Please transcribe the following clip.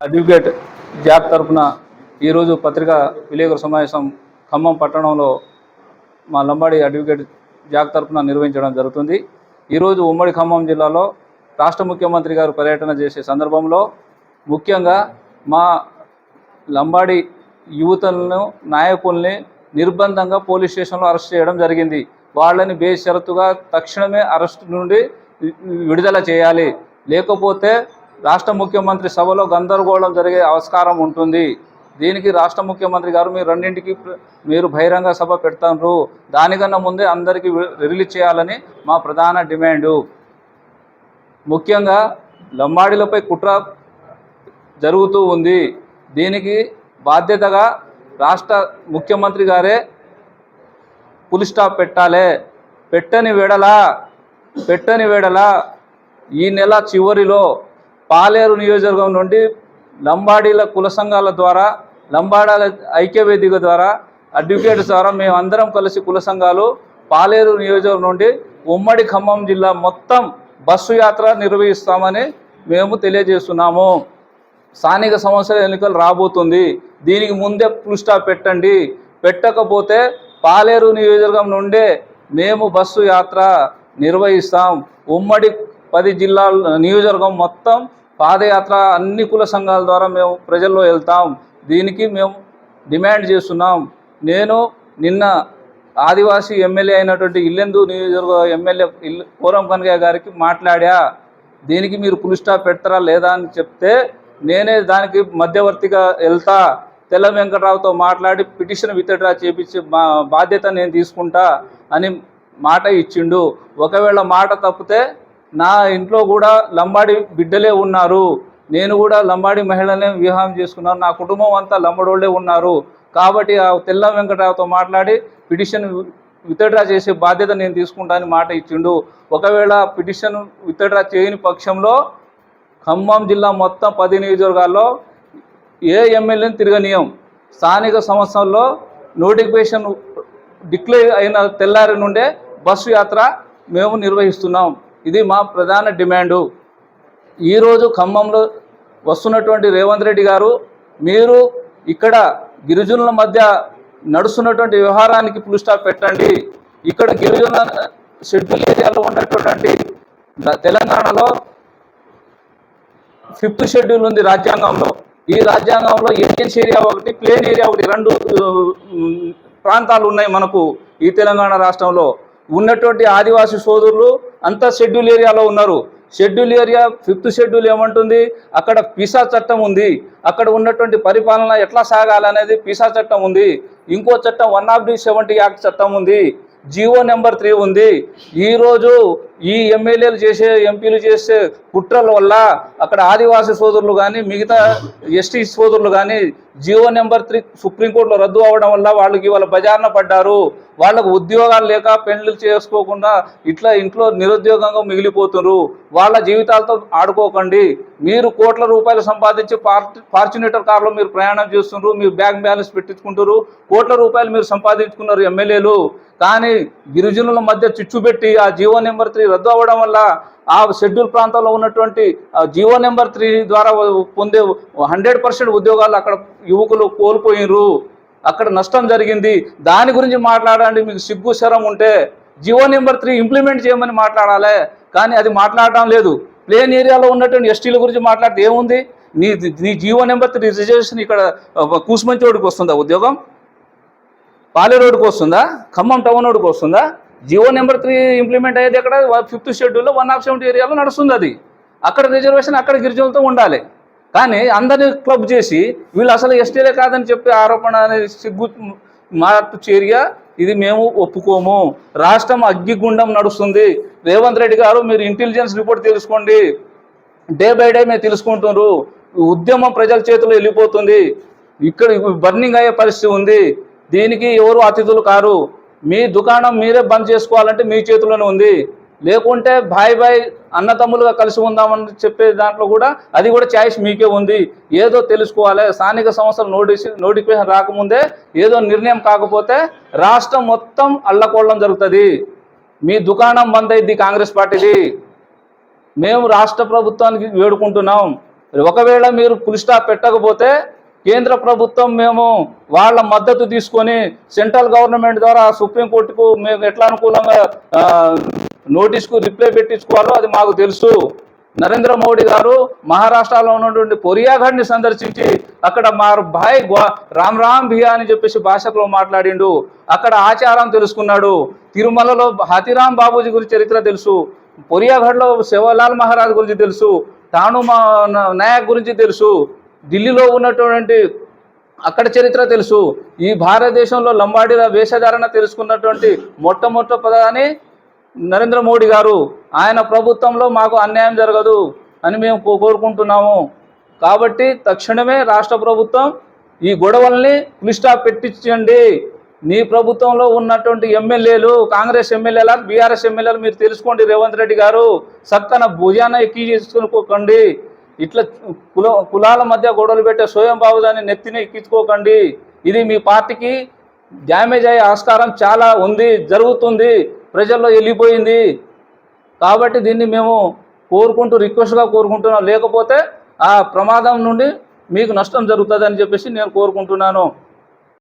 Advocate job తరఫున ఈరోజు పత్రికా విలేకరుల సమావేశం ఖమ్మం పట్టణంలో మా లంబాడి అడ్వకేట్ జాబ్ తరఫున నిర్వహించడం జరుగుతుంది. ఈరోజు ఉమ్మడి ఖమ్మం జిల్లాలో రాష్ట్ర ముఖ్యమంత్రి గారు పర్యటన చేసే సందర్భంలో ముఖ్యంగా మా లంబాడి యువతలను నాయకుల్ని నిర్బంధంగా పోలీస్ స్టేషన్లో అరెస్ట్ చేయడం జరిగింది. వాళ్ళని బేషరతుగా తక్షణమే అరెస్ట్ నుండి విడుదల చేయాలి. లేకపోతే రాష్ట్ర ముఖ్యమంత్రి సభలో గందరగోళం జరిగే ఆస్కారం ఉంటుంది. దీనికి రాష్ట్ర ముఖ్యమంత్రి గారు మీరు రెండింటికి మీరు బహిరంగ సభ పెడతారు దానికన్నా ముందే అందరికీ రిలీజ్ చేయాలని మా ప్రధాన డిమాండు. ముఖ్యంగా లంబాడీలపై కుట్ర జరుగుతూ ఉంది. దీనికి బాధ్యతగా రాష్ట్ర ముఖ్యమంత్రి గారే ఫుల్ స్టాప్ పెట్టాలి. పెట్టని వేడల పెట్టని వేడల ఈ నెల చివరిలో పాలేరు నియోజకవర్గం నుండి లంబాడీల కుల సంఘాల ద్వారా లంబాడాల ఐక్యవేదిక ద్వారా అడ్వకేట్స్ ద్వారా మేము అందరం కలిసి కుల సంఘాలు పాలేరు నియోజకవర్గం నుండి ఉమ్మడి ఖమ్మం జిల్లా మొత్తం బస్సు యాత్ర నిర్వహిస్తామని మేము తెలియజేస్తున్నాము. స్థానిక సమస్యల ఎన్నికలు రాబోతుంది. దీనికి ముందే ఫుల్ పెట్టండి. పెట్టకపోతే పాలేరు నియోజకవర్గం నుండే మేము బస్సు యాత్ర నిర్వహిస్తాం. ఉమ్మడి పది జిల్లాల నియోజకవర్గం మొత్తం పాదయాత్ర అన్ని కుల సంఘాల ద్వారా మేము ప్రజల్లో వెళ్తాం. దీనికి మేము డిమాండ్ చేస్తున్నాం. నేను నిన్న ఆదివాసీ ఎమ్మెల్యే అయినటువంటి ఇల్లెందు నియోజకవర్గ ఎమ్మెల్యే ఇల్లు పూరం కనకయ్య గారికి మాట్లాడా. దీనికి మీరు ఫుల్ స్టాప్ పెడతారా లేదా అని చెప్తే నేనే దానికి మధ్యవర్తిగా వెళ్తా. తెల్ల వెంకటరావుతో మాట్లాడి పిటిషన్ విత్డ్రా చేపించి మా బాధ్యత నేను తీసుకుంటా అని మాట ఇచ్చిండు. ఒకవేళ మాట తప్పితే నా ఇంట్లో కూడా లంబాడి బిడ్డలే ఉన్నారు. నేను కూడా లంబాడి మహిళనే వివాహం చేసుకున్నాను. నా కుటుంబం అంతా లంబడోళ్ళే ఉన్నారు. కాబట్టి ఆ తెల్ల వెంకటరావుతో మాట్లాడి పిటిషన్ విత్డ్రా చేసే బాధ్యత నేను తీసుకుంటానని మాట ఇచ్చిండు. ఒకవేళ పిటిషన్ విత్డ్రా చేయని పక్షంలో ఖమ్మం జిల్లా మొత్తం పది నియోజకవర్గాల్లో ఏ ఎమ్మెల్యేని తిరగనీయం. స్థానిక సంవత్సరంలో నోటిఫికేషన్ డిక్లేర్ అయిన తెల్లారి నుండే బస్సు యాత్ర మేము నిర్వహిస్తున్నాం. ఇది మా ప్రధాన డిమాండు. ఈరోజు ఖమ్మంలో వస్తున్నటువంటి రేవంత్ రెడ్డి గారు మీరు ఇక్కడ గిరిజనుల మధ్య నడుస్తున్నటువంటి వ్యవహారానికి ఫుల్ స్టాప్ పెట్టండి. ఇక్కడ గిరిజన షెడ్యూల్ ఏరియాలో ఉన్నటువంటి తెలంగాణలో ఫిఫ్త్ షెడ్యూల్ ఉంది రాజ్యాంగంలో. ఈ రాజ్యాంగంలో ఏరియన్స్ ఏరియా ఒకటి ప్లేన్ ఏరియా ఒకటి రెండు ప్రాంతాలు ఉన్నాయి మనకు ఈ తెలంగాణ రాష్ట్రంలో. ఉన్నటువంటి ఆదివాసీ సోదరులు అంతా షెడ్యూల్ ఏరియాలో ఉన్నారు. షెడ్యూల్ ఏరియా ఫిఫ్త్ షెడ్యూల్ ఏమంటుంది? అక్కడ పిసా చట్టం ఉంది. అక్కడ ఉన్నటువంటి పరిపాలన ఎట్లా సాగాలనేది పిసా చట్టం ఉంది. ఇంకో చట్టం one of the seventy act చట్టం ఉంది. జియో నెంబర్ త్రీ ఉంది. ఈరోజు ఈ ఎమ్మెల్యేలు చేసే ఎంపీలు చేసే కుట్రల వల్ల అక్కడ ఆదివాసీ సోదరులు కానీ మిగతా ఎస్టీ సోదరులు కానీ జియో నెంబర్ త్రీ సుప్రీంకోర్టులో రద్దు అవ్వడం వల్ల వాళ్ళకి ఇవాళ బజార్న పడ్డారు. వాళ్ళకు ఉద్యోగాలు లేక పెళ్ళి చేసుకోకుండా ఇట్లా ఇంట్లో నిరుద్యోగంగా మిగిలిపోతున్నారు. వాళ్ళ జీవితాలతో ఆడుకోకండి. మీరు కోట్ల రూపాయలు సంపాదించి ఫార్చునేటర్ కార్లో మీరు ప్రయాణం చేస్తున్నారు. మీరు బ్యాంక్ బ్యాలెన్స్ పెట్టించుకుంటారు కోట్ల రూపాయలు మీరు సంపాదించుకున్నారు ఎమ్మెల్యేలు. కానీ గిరిజనుల మధ్య చిచ్చు పెట్టి ఆ జీవో నెంబర్ త్రీ రద్దు అవ్వడం వల్ల ఆ షెడ్యూల్ ప్రాంతంలో ఉన్నటువంటి జియో నెంబర్ త్రీ ద్వారా పొందే హండ్రెడ్ పర్సెంట్ ఉద్యోగాలు అక్కడ యువకులు కోల్పోయినరు అక్కడ నష్టం జరిగింది. దాని గురించి మాట్లాడండి మీకు సిగ్గు శరం ఉంటే జియో నెంబర్ త్రీ ఇంప్లిమెంట్ చేయమని మాట్లాడాలి. కానీ అది మాట్లాడడం లేదు. ప్లేన్ ఏరియాలో ఉన్నటువంటి ఎస్టీల గురించి మాట్లాడితే ఏముంది? నీ నీ జియో నెంబర్ త్రీ రిజర్వేషన్ ఇక్కడ కూసుమంచి రోడ్డుకి వస్తుందా ఉద్యోగం? పాలే రోడ్డుకి వస్తుందా? ఖమ్మం టౌన్ రోడ్డుకి వస్తుందా? జియో నెంబర్ త్రీ ఇంప్లిమెంట్ అయ్యేది ఎక్కడ? ఫిఫ్త్ షెడ్యూల్లో వన్ ఆఫ్ సెవెంటీ ఏరియాలో నడుస్తుంది అది. అక్కడ రిజర్వేషన్ అక్కడ గిరిజనులతో ఉండాలి. కానీ అందరినీ క్లబ్ చేసి వీళ్ళు అసలు ఎస్టీలే కాదని చెప్పి ఆరోపణ అనేది సిగ్గు మార్పు చర్య ఇది మేము ఒప్పుకోము. రాష్ట్రం అగ్గిగుండం నడుస్తుంది. రేవంత్ రెడ్డి గారు మీరు ఇంటెలిజెన్స్ రిపోర్ట్ తెలుసుకోండి. డే బై డే మేము తెలుసుకుంటున్నారు. ఉద్యమం ప్రజల చేతిలో వెళ్ళిపోతుంది. ఇక్కడ బర్నింగ్ అయ్యే పరిస్థితి ఉంది. దీనికి ఎవరు అతిథులు కారు? మీ దుకాణం మీరే బంద్ చేసుకోవాలంటే మీ చేతిలోనే ఉంది. లేకుంటే బాయ్ బాయ్ అన్నతమ్ములుగా కలిసి ఉందామని చెప్పే దాంట్లో కూడా అది కూడా ఛాయిస్ మీకే ఉంది. ఏదో తెలుసుకోవాలి. స్థానిక సంస్థలు నోటీస్ నోటిఫికేషన్ రాకముందే ఏదో నిర్ణయం కాకపోతే రాష్ట్రం మొత్తం అల్లకోళ్ళం జరుగుతుంది. మీ దుకాణం బంద్ అయింది కాంగ్రెస్ పార్టీది. మేము రాష్ట్ర ప్రభుత్వానికి వేడుకుంటున్నాం. ఒకవేళ మీరు ఫుల్ స్టాప్ పెట్టకపోతే కేంద్ర ప్రభుత్వం మేము వాళ్ళ మద్దతు తీసుకొని సెంట్రల్ గవర్నమెంట్ ద్వారా సుప్రీంకోర్టుకు మేము ఎట్లా అనుకూలంగా నోటీస్కు రిప్లై పెట్టించుకోవాలో అది మాకు తెలుసు. నరేంద్ర మోడీ గారు మహారాష్ట్రలో ఉన్నటువంటి పొరియాఘడ్ని సందర్శించి అక్కడ మా భాయ్ రామ్ రామ్ భియా అని చెప్పేసి భాషలో మాట్లాడిండు. అక్కడ ఆచారం తెలుసుకున్నాడు. తిరుమలలో హతిరామ్ బాబూజీ గురించి చరిత్ర తెలుసు. పొరియాఘడ్లో శివలాల్ మహారాజ్ గురించి తెలుసు. తాను మా నాయక్ గురించి తెలుసు. ఢిల్లీలో ఉన్నటువంటి అక్కడ చరిత్ర తెలుసు. ఈ భారతదేశంలో లంబాడీల వేషధారణ తెలుసుకున్నటువంటి మొట్టమొదటి ప్రధాని నరేంద్ర మోడీ గారు. ఆయన ప్రభుత్వంలో మాకు అన్యాయం జరగదు అని మేము కో- కోరుకుంటున్నాము. కాబట్టి తక్షణమే రాష్ట్ర ప్రభుత్వం ఈ గొడవల్ని క్లిష్టా పెట్టించండి. నీ ప్రభుత్వంలో ఉన్నటువంటి ఎమ్మెల్యేలు కాంగ్రెస్ ఎమ్మెల్యేల బీఆర్ఎస్ ఎమ్మెల్యేలు మీరు తెలుసుకోండి రేవంత్ రెడ్డి గారు. సక్కన భుజాన ఎక్కి చేసుకోకండి ఇట్లా కుల కులాల మధ్య గొడవలు పెట్టే స్వయం బాబుదాన్ని నెత్తిన ఎక్కించుకోకండి. ఇది మీ పార్టీకి డ్యామేజ్ అయ్యే ఆస్కారం చాలా ఉంది జరుగుతుంది ప్రజల్లో వెళ్ళిపోయింది కాబట్టి దీన్ని మేము కోరుకుంటూ రిక్వెస్ట్గా కోరుకుంటున్నాం. లేకపోతే ఆ ప్రమాదం నుండి మీకు నష్టం జరుగుతుంది అని చెప్పేసి నేను కోరుకుంటున్నాను.